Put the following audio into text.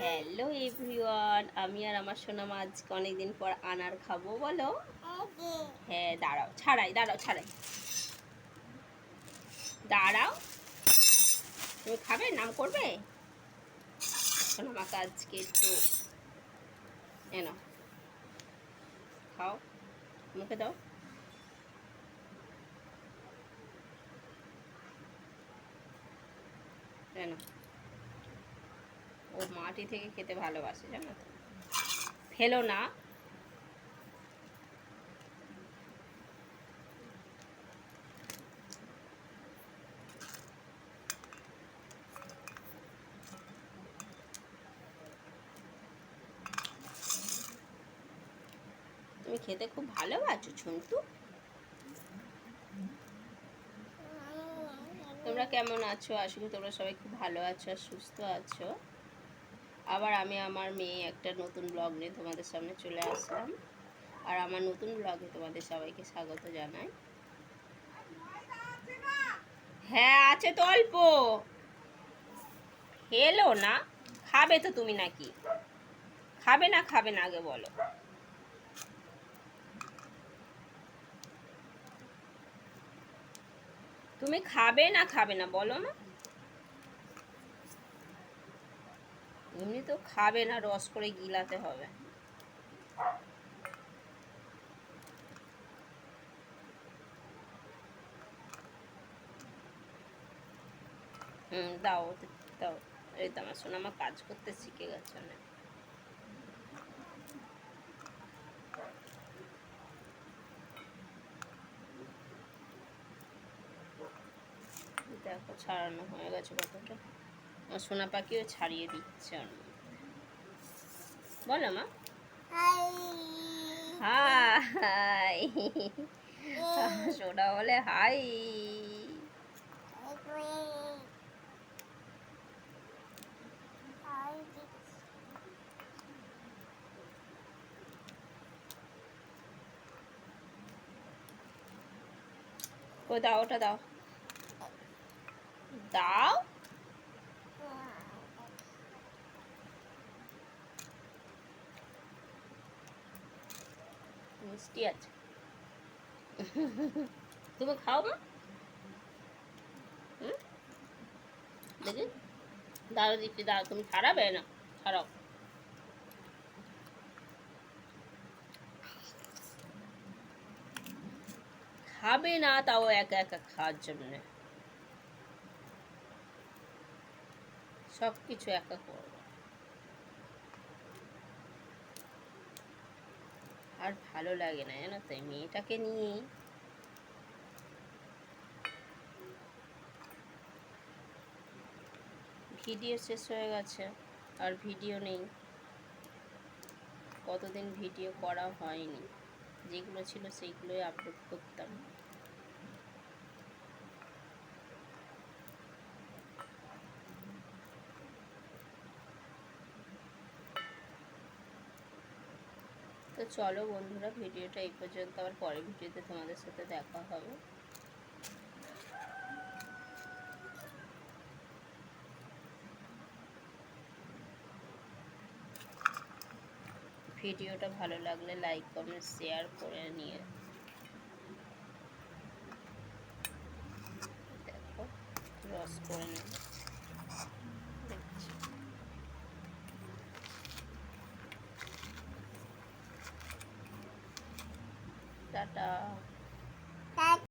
Hello everyone আমি আর আমার সোনা আজকে অনেকদিন পর আনার খাব, বলো? হ্যাঁ দাঁড়াও, ছাড়াই দাঁড়াও ছাড়াই। দাঁড়াও। তুমি খাবে? নাম করবে? সোনা মাকে আজকে একটু এনো খাও, মুখে দাও। এনো ও মাটি থেকে খেতে ভালোবাসে, জানো তো। ফেলো না। তুমি খেতে খুব ভালোবাসো ছন্তু তোমরা কেমন আছো? আসলে তোমরা সবাই খুব ভালো আছো আর সুস্থ আছো। আবার আমি আমার মেয়ে একটা নতুন ব্লগ নিয়ে তোমাদের সামনে চলে আসলাম। আর আমার নতুন ব্লগে তোমাদের সবাইকে স্বাগত জানাই। হ্যাঁ আছে তো অল্প। খেলো না? খাবে তো তুমি নাকি? খাবে না খাবে না আগে বলো। তুমি খাবে না খাবে না, বলো না। এমনি তো খাবে না, রস করে গিলাতে হবে। হুম, দাও দাও। এই তো আমার শোনা আমার কাজ করতে শিখে গেছে অনেক। দেখো, ছাড়ানো হয়ে গেছে কতটা। আমার সোনা পাখিও ছাড়িয়ে দিচ্ছে বলো মা। হাই। সোনা বলে হাই। ও দাও, ওটা দাও। দাও? মিষ্টি আছে। তুমি খাও? দেখি। না? ছাড়াও। খাবে না, তাও একা একা খাওয়ার জন্যে। সব কিছু একা করবে। আর ভালো লাগে না, জানো তো, মেয়েটাকে নিয়েই ভিডিও শেষ হয়ে গেছে, আর ভিডিও নেই। কতদিন ভিডিও করা হয়নি, যেগুলো ছিল সেইগুলোই আপলোড করতাম। তো চলো বন্ধুরা, ভিডিওটা এই পর্যন্ত। আবার পরের ভিডিওতে তোমাদের সাথে দেখা হবে। ভিডিওটা ভালো লাগলে লাইক কমেন্ট শেয়ার করে নিয়ে। দেখো রস করে নেব Uh.